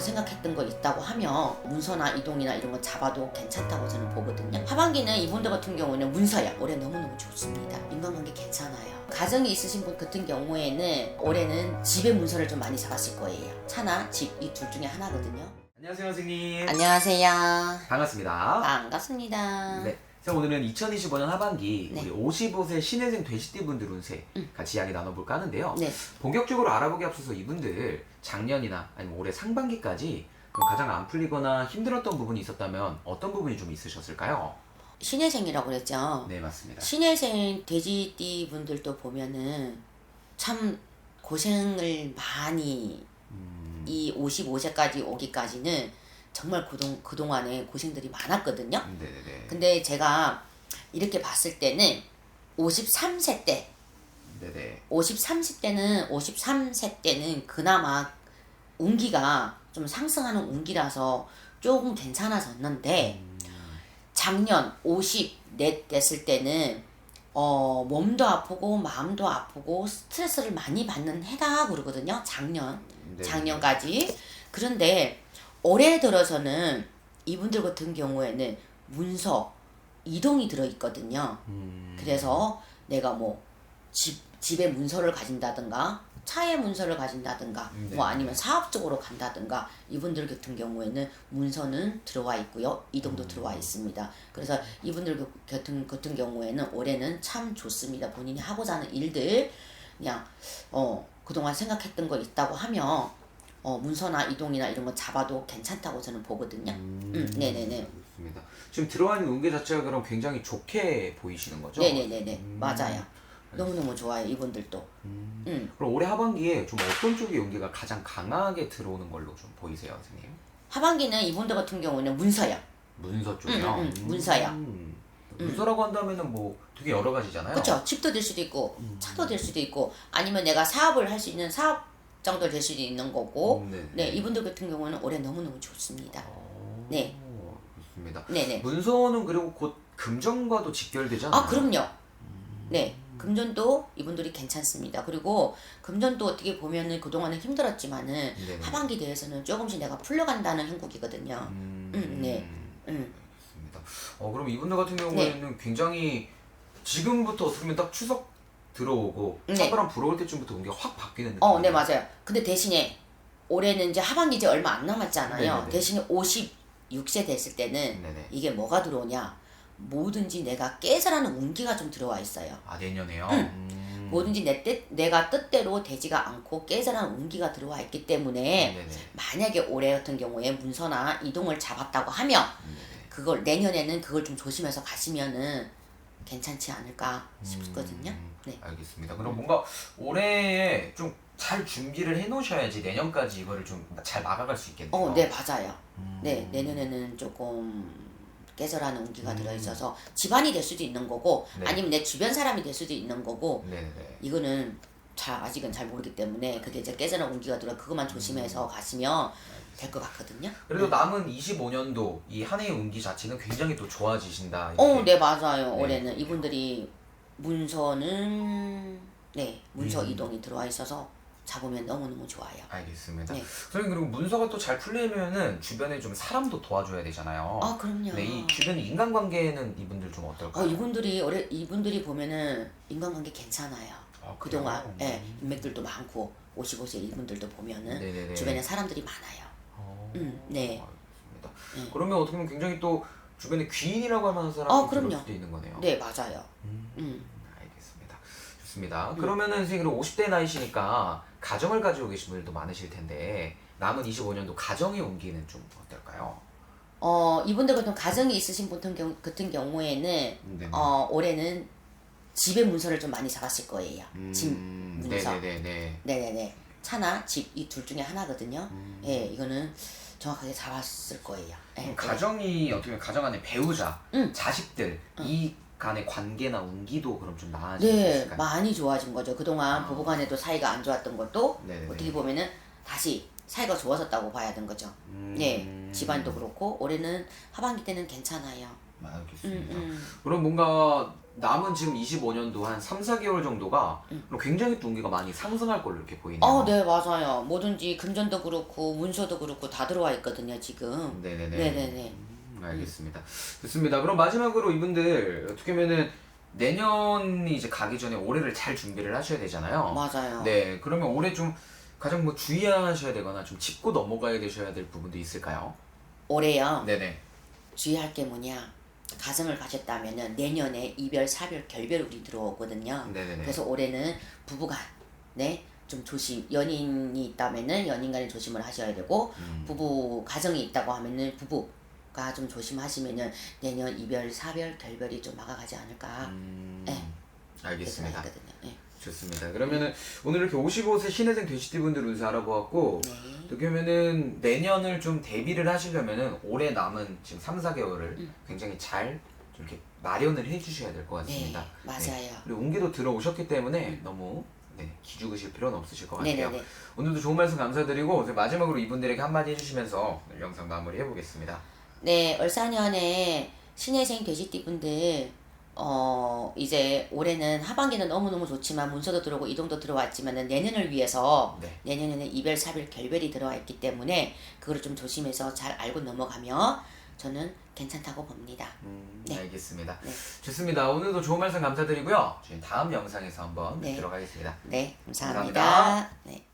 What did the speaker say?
생각했던 거 있다고 하면 문서나 이동이나 이런 거 잡아도 괜찮다고 저는 보거든요. 하반기는 이분들 같은 경우는 문서야 올해 너무너무 좋습니다. 인간관계 괜찮아요. 가정이 있으신 분 같은 경우에는 올해는 집의 문서를 좀 많이 잡았을 거예요. 차나 집 이 둘 중에 하나거든요. 안녕하세요 선생님 안녕하세요. 반갑습니다 반갑습니다. 네. 자 오늘은 2025년 하반기 네. 우리 55세 신혜생 되시띠 분들 운세 같이 이야기 나눠볼까 하는데요 네. 본격적으로 알아보기 앞서서 이분들 작년이나 아니면 올해 상반기까지 좀 가장 안 풀리거나 힘들었던 부분이 있었다면 어떤 부분이 좀 있으셨을까요? 신혜생이라고 그랬죠. 네 맞습니다 신혜생 돼지띠 분들도 보면은 참 고생을 많이 음, 이 55세까지 오기까지는 정말 그동, 그동안에 고생들이 많았거든요. 네네네 근데 제가 이렇게 봤을 때는 53세 때, 네네 53세 때는, 53세 때는 그나마 운기가 좀 상승하는 운기라서 조금 괜찮아졌는데, 작년 54 됐을 때는 어, 몸도 아프고 마음도 아프고 스트레스를 많이 받는 해다 그러거든요. 작년. 네. 작년까지. 그런데 올해 들어서는 이분들 같은 경우에는 문서 이동이 들어 있거든요. 음, 그래서 내가 뭐 집, 집에 문서를 가진다든가 차에 문서를 가진다든가 네. 뭐 아니면 사업적으로 간다든가 이분들 같은 경우에는 문서는 들어와 있고요 이동도 음. 들어와 있습니다 그래서 이분들 그- 같은 같은 경우에는 올해는 참 좋습니다 본인이 하고자 하는 일들 그냥 어 그동안 생각했던 거 있다고 하면 어 문서나 이동이나 이런 거 잡아도 괜찮다고 저는 보거든요 음, 음, 네네네. 좋습니다 지금 들어와 있는 운계 자체가 그럼 굉장히 좋게 보이시는 거죠? 네네네네 음. 맞아요 너무너무 좋아요 이분들도 음. 음. 그럼 올해 하반기에 좀 어떤 쪽의 연기가 가장 강하게 들어오는 걸로 좀 보이세요, 선생님? 하반기는 이분들 같은 경우는 문서요. 문서 쪽이요. 음, 음, 음, 문서요. 음. 문서라고 한다면은 뭐 되게 여러 가지잖아요. 그렇죠. 집도 될 수도 있고 음. 차도 될 수도 있고 아니면 내가 사업을 할 수 있는 사업 정도 될 수도 있는 거고 음, 네. 네 이분들 같은 경우는 올해 너무너무 좋습니다. 어, 네. 좋습니다. 네네. 문서는 그리고 곧 금전과도 직결되잖아요. 아 그럼요. 네 금전도 이분들이 괜찮습니다. 그리고 금전도 어떻게 보면은 그동안은 힘들었지만은 네네. 하반기 대해서는 조금씩 내가 풀려간다는 행국이거든요. 음, 음, 네. 음. 좋습니다. 어 그럼 이분들 같은 경우에는 굉장히 지금부터 어떻게 보면 딱 추석 들어오고 네. 사바람 불어올 때쯤부터 운기가 확 바뀌는 느낌. 어, 네 맞아요. 근데 대신에 올해는 이제 하반기 이제 얼마 안 남았잖아요. 네네네. 대신에 56세 됐을 때는 네네. 이게 뭐가 들어오냐? 뭐든지 내가 깨져라는 운기가 좀 들어와 있어요. 아 내년에요. 음. 음. 뭐든지 내 뜻, 내가 뜻대로 되지가 않고 깨져라는 운기가 들어와 있기 때문에 네네. 만약에 올해 같은 경우에 문서나 이동을 잡았다고 하면 네네. 그걸 내년에는 그걸 좀 조심해서 가시면은 괜찮지 않을까 싶거든요. 음, 네. 알겠습니다. 그럼 뭔가 올해에 좀 잘 준비를 해놓으셔야지 내년까지 이거를 좀 잘 막아갈 수 있겠네요. 어, 네 맞아요. 음. 네, 내년에는 조금 깨져라는 운기가 음. 들어있어서 집안이 될 수도 있는 거고 네. 아니면 내 주변 사람이 될 수도 있는 거고 네네. 이거는 잘 아직은 잘 모르기 때문에 그게 이제 깨져라는 운기가 들어 그것만 조심해서 가시면 될 것 같거든요. 그래도 남은 25년도 이 한 해의 운기 자체는 굉장히 또 좋아지신다. 이렇게. 어, 네 맞아요. 네. 올해는 이분들이 문서는 네 문서 음. 이동이 들어와 있어서 잡으면 너무 너무 좋아요. 알겠습니다. 네. 선생님 그리고 문서가 또 잘 풀리면은 주변에 좀 사람도 도와줘야 되잖아요. 아 그럼요. 네, 이 주변 인간관계는 이분들 좀 어떨까요? 어 이분들이 올해 이분들이 보면은 인간관계 괜찮아요. 아, 그동안? 예, 인맥들도 많고 55세 이분들도 보면은 네네네. 주변에 사람들이 많아요. 어, 음, 네. 알겠습니다. 네. 그러면 어떻게 보면 굉장히 또 주변에 귀인이라고 할 만한 사람이 어, 그럼요. 수도 있는 거네요. 네 맞아요. 음, 음. 알겠습니다. 좋습니다. 그러면은 선생님 그럼 50대 나이시니까 가정을 가지고 계신 분들도 많으실 텐데 남은 25년도 가정의 운기는 좀 어떨까요? 어 이분들 같은 가정이 있으신 분 같은, 경우, 같은 경우에는 네. 어 올해는 집의 문서를 좀 많이 잡았을 거예요. 집 음, 문서. 네네네네. 네네네 차나 집 이 둘 중에 하나거든요. 음. 예 이거는 정확하게 잡았을 거예요. 예, 그럼 네. 가정이 어떻게 보면 가정 안에 배우자, 응. 자식들 응. 이 간의 관계나 운기도 그럼 좀 나아질 수 네, 있을까요? 많이 좋아진 거죠. 그동안 아. 부부간에도 사이가 안 좋았던 것도 네네네. 어떻게 보면은 다시 사이가 좋아졌다고 봐야 되는 거죠. 음, 네, 집안도 그렇고 올해는 하반기 때는 괜찮아요. 알겠습니다. 음, 음. 그럼 뭔가 남은 지금 25년도 한 3, 4개월 정도가 굉장히 또 운기가 많이 상승할 걸로 이렇게 보이네요. 어, 네, 맞아요. 뭐든지 금전도 그렇고 문서도 그렇고 다 들어와 있거든요, 지금. 네네네. 네네네. 음, 알겠습니다. 좋습니다. 그럼 마지막으로 이분들 어떻게 보면은 내년이 이제 가기 전에 올해를 잘 준비를 하셔야 되잖아요. 맞아요. 네, 그러면 올해 좀 가장 뭐 주의하셔야 되거나 좀 짚고 넘어가야 되셔야 될 부분도 있을까요? 올해요. 네네. 주의할 게 뭐냐? 가정을 가졌다면은 내년에 이별, 사별, 결별운이 들어오거든요. 네네네. 그래서 올해는 부부간 네. 좀 조심 연인이 있다면은 연인 간에 조심을 하셔야 되고 음. 부부 가정이 있다고 하면은 부부가 좀 조심하시면은 내년 이별 사별 결별이 좀 막아가지 않을까 음, 네. 알겠습니다. 네. 좋습니다. 그러면은 오늘 이렇게 55세 신혜생 돼지띠 분들 운세 알아보았고 네. 어떻게 보면은 내년을 좀 대비를 하시려면은 올해 남은 지금 3, 4개월을 음. 굉장히 잘좀 이렇게 마련을 해주셔야 될것 네, 같습니다. 맞아요. 그리고 운기도 들어오셨기 때문에 너무 네, 기죽으실 필요는 없으실 것 같아요. 네네네. 오늘도 좋은 말씀 감사드리고 이제 마지막으로 이분들에게 한마디 해주시면서 영상 마무리 해 보겠습니다. 네, 얼사년에 신혜생 돼지띠분들 어 이제 올해는 하반기는 너무너무 좋지만 문서도 들어오고 이동도 들어왔지만은 내년을 위해서 네. 내년에는 이별, 사별, 결별이 들어와 있기 때문에 그거를 좀 조심해서 잘 알고 넘어가면 저는 괜찮다고 봅니다. 음, 네. 알겠습니다. 네. 좋습니다. 오늘도 좋은 말씀 감사드리고요. 저희 다음 영상에서 한번 네. 뵙도록 하겠습니다. 네, 감사합니다. 감사합니다. 네.